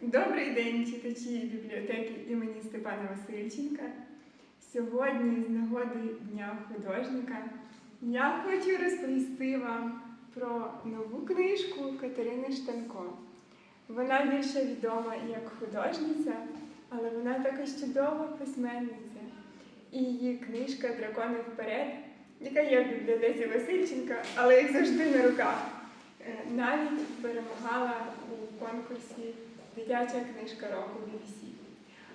Добрий день, читачі бібліотеки імені Степана Васильченка. Сьогодні, з нагоди Дня художника, я хочу розповісти вам про нову книжку Катерини Штанко. Вона більше відома як художниця, але вона також чудова письменниця. І її книжка Дракони вперед, яка є в бібліотеці Васильченка, але як завжди на руках, е, навіть перемагала у конкурсі Дитяча книжка року BBC.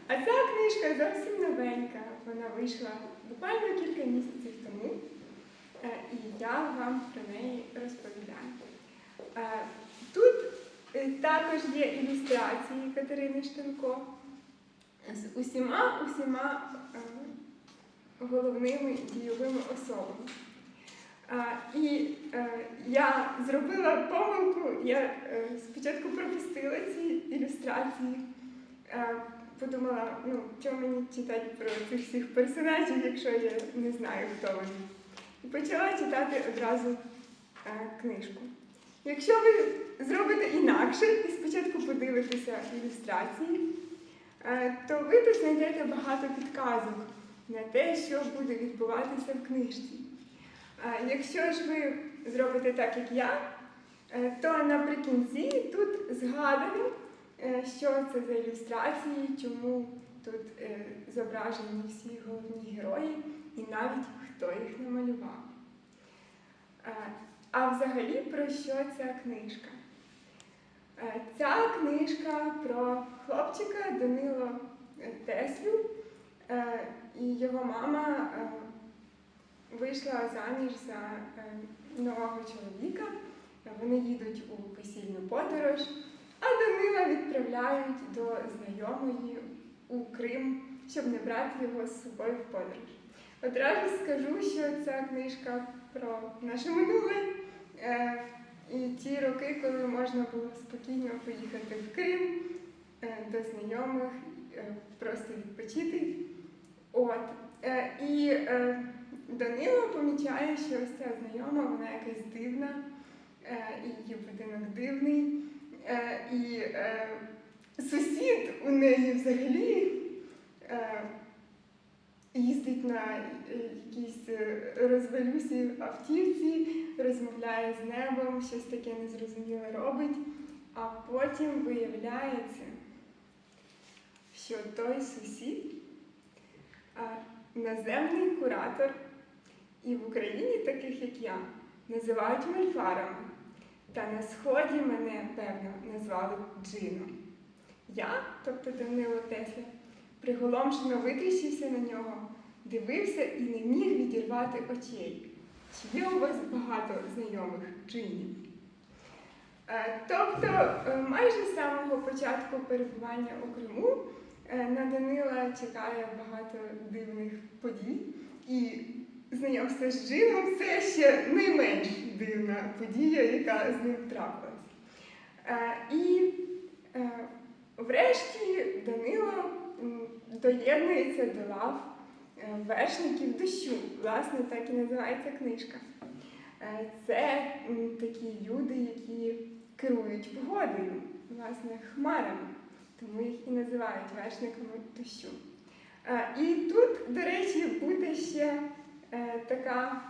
А ця книжка зовсім новенька. Вона вийшла буквально кілька місяців тому, е, і я вам про неї розповідаю. Е, Тут е, також є ілюстрації Катерини Штанко з усіма усіма е, головними дійовими особами. І е, я зробила помилку, я е, спочатку пропустила ці ілюстрації, е, подумала, ну, що мені читати про цих всіх персонажів, якщо я не знаю, хто вони. І почала читати одразу е, книжку. Якщо ви зробите інакше і спочатку подивитеся ілюстрації, е, то ви тут знайдете багато підказок на те, що буде відбуватися в книжці. Якщо ж ви зробите так, як я, е, то наприкінці тут згадано, е, що це за ілюстрації, чому тут е, зображені всі головні герої і навіть хто їх намалював. А взагалі про що ця книжка? Ця книжка про хлопчика Данило Теслю і його мама вийшла заміж за е, нового чоловіка. Вони їдуть у весільну подорож, а Данила відправляють до знайомої у Крим, щоб не брати його з собою в подорож. Одразу скажу, що ця книжка про наше минуле е, і ті роки, коли можна було спокійно поїхати в Крим е, до знайомих, просто відпочити. От. І Данило помічає, що ось ця знайома, вона якась дивна, е, і її будинок дивний. Е, і е, сусід у неї взагалі їздить на якійсь розвалюсі автівці, розмовляє з небом, щось таке незрозуміле робить, а потім виявляється, що той сусід наземний куратор. І в Україні, таких як я, називають мальфарами. Та на сході мене, певно, назвали джином. Я, тобто Данило Тесля, приголомшено витріщився на нього, дивився і не міг відірвати очей. Чи є у вас багато знайомих джинів? Е, Тобто, е, майже з самого початку перебування у Криму е, на Данила чекає багато дивних подій. І знайомство з Джином це ще найменш дивна подія, яка з ним трапилась. Е, І е, врешті Данило доєднується до лав е, вершників дощу. Власне, так і називається книжка. Це такі люди, які керують погодою, власне, хмарами, тому їх і називають вершниками дощу. І тут, до речі, буде ще така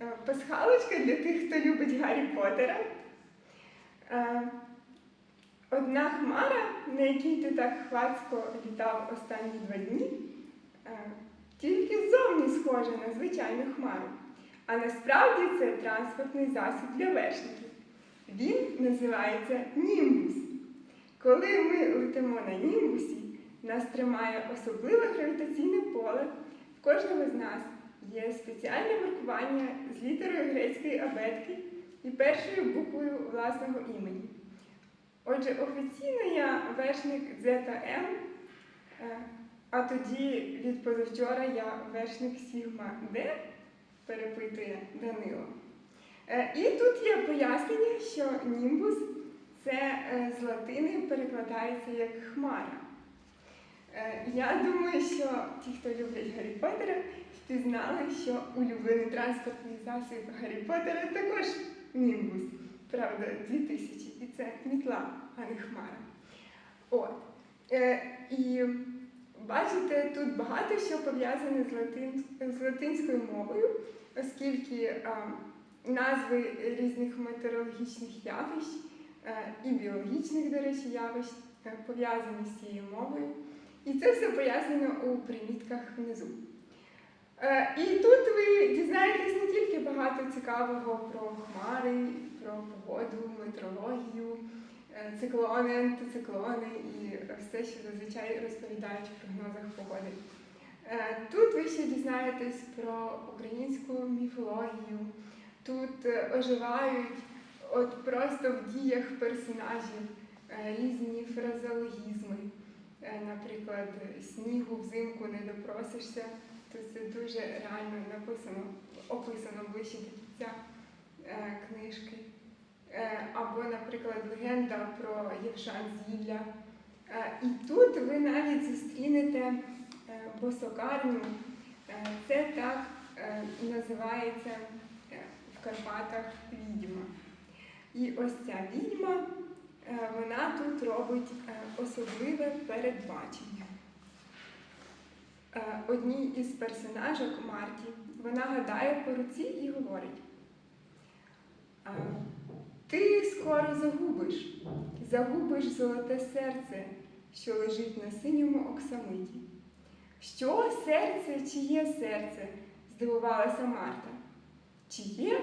е, пасхалочка для тих, хто любить Гаррі Поттера. Е, Одна хмара, на якій ти так хвацько літав останні два дні, е, тільки ззовні схожа на звичайну хмару. А насправді це транспортний засіб для вершників. Він називається німбус. Коли ми летимо на німбусі, нас тримає особливе гравітаційне поле. В кожного з нас є спеціальне маркування з літерою грецької абетки і першою буквою власного імені. Отже, офіційно я вершник М, е, а тоді від позавчора я вершник Сігма Д, перепитує Данило. Е, І тут є пояснення, що німбус це е, з латини перекладається як хмара. Я думаю, що ті, хто люблять Гаррі Поттера, впізнали, що улюблений транспортний засіб Гаррі Поттера також німбус. Правда, 2000, і це мітла, а не хмара. От. Е, І бачите, тут багато що пов'язане з, латин, з латинською мовою, оскільки а, назви різних метеорологічних явищ е, і біологічних, до речі, явищ е, пов'язані з цією мовою. І це все пояснено у примітках внизу. Е, І тут ви дізнаєтесь не тільки багато цікавого про хмари, про погоду, метеорологію, е, циклони, антициклони і все, що зазвичай розповідають в прогнозах погоди. Е, Тут ви ще дізнаєтесь про українську міфологію. Тут оживають от просто в діях персонажів різні фразеологізми. Наприклад, снігу взимку не допросишся, то це дуже реально написано, описано ближче до кінця е, книжки. Е, Або, наприклад, легенда про Євшан Зілля. Е, І тут ви навіть зустрінете е, босокарню. Е, Це так е, називається е, в Карпатах відьма. І ось ця відьма, е, вона тут робить е, особливе передбачення. Е, Одній із персонажок Марті вона гадає по руці і говорить: Ти скоро загубиш, загубиш золоте серце, що лежить на синьому оксамиті. Що серце, чиє серце? здивувалася Марта. Чиє?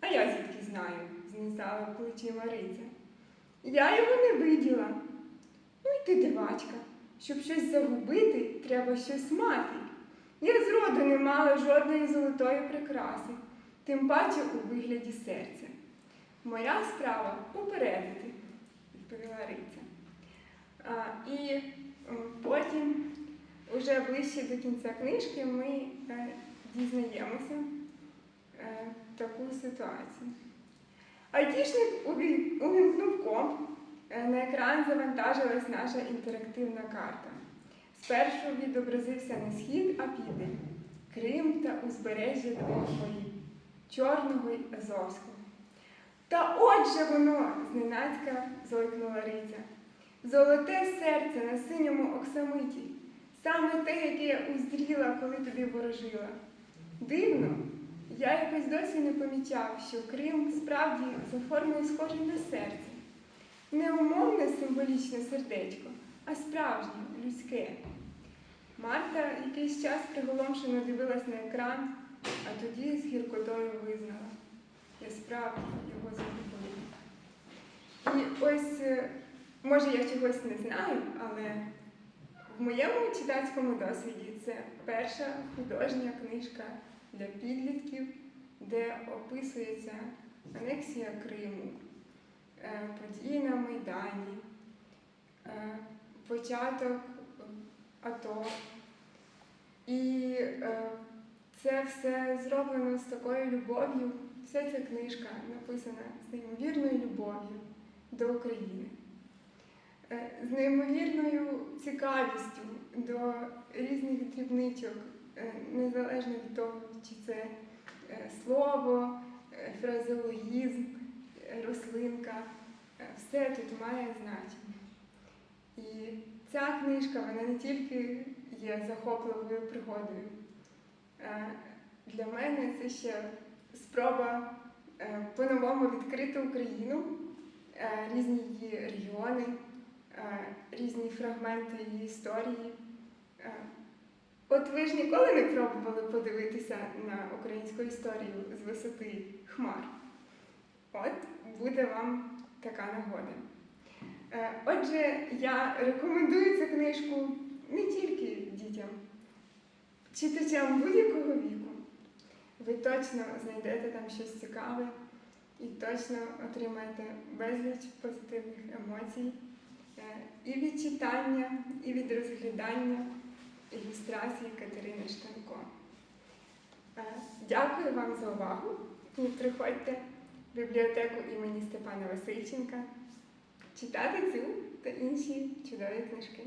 А я звідки знаю, знизала плечима Риця. Я його не виділа. Ну й ти дивачка. Щоб щось загубити, треба щось мати. Я зроду не мала жодної золотої прикраси, тим паче у вигляді серця. Моя справа попередити, відповіла Риця. А, і потім, уже ближче до кінця книжки, ми е, дізнаємося е, таку ситуацію. Айтішник уві- увімкнув комп, На екран завантажилась наша інтерактивна карта. Спершу відобразився не схід, а південь, Крим та узбережжя двох морів Чорного й Азовського. Та отже воно, зненацька зойкнула Риця. Золоте серце на синьому оксамиті, саме те, яке я уздріла, коли тобі ворожила. Дивно, я якось досі не помічав, що Крим справді за формою схожий на серце. Не умовне символічне сердечко, а справжнє, людське. Марта якийсь час приголомшено дивилась на екран, а тоді з гіркотою визнала. Я справді його загубила. І ось, е, може, я чогось не знаю, але в моєму читацькому досвіді це перша художня книжка для підлітків, де описується анексія Криму події на Майдані, е, початок АТО. І е, це все зроблено з такою любов'ю. Вся ця книжка написана з неймовірною любов'ю до України, е, з неймовірною цікавістю до різних дрібничок, е, незалежно від того, чи це е, слово, е, фразеологізм, е, рослинка. Е, Все тут має значення. І ця книжка вона не тільки є захопливою пригодою. Е, Для мене це ще спроба е, по-новому відкрити Україну, різні її регіони, різні фрагменти її історії. От ви ж ніколи не пробували подивитися на українську історію з висоти хмар. От буде вам така нагода. Е, Отже, я рекомендую цю книжку не тільки дітям, читачам будь-якого віку. Ви точно знайдете там щось цікаве і точно отримаєте безліч позитивних емоцій е, і від читання, і від розглядання ілюстрації Катерини Штанко. Е, Дякую вам за увагу приходьте бібліотеку імені Степана Васильченка читати цю та інші чудові книжки.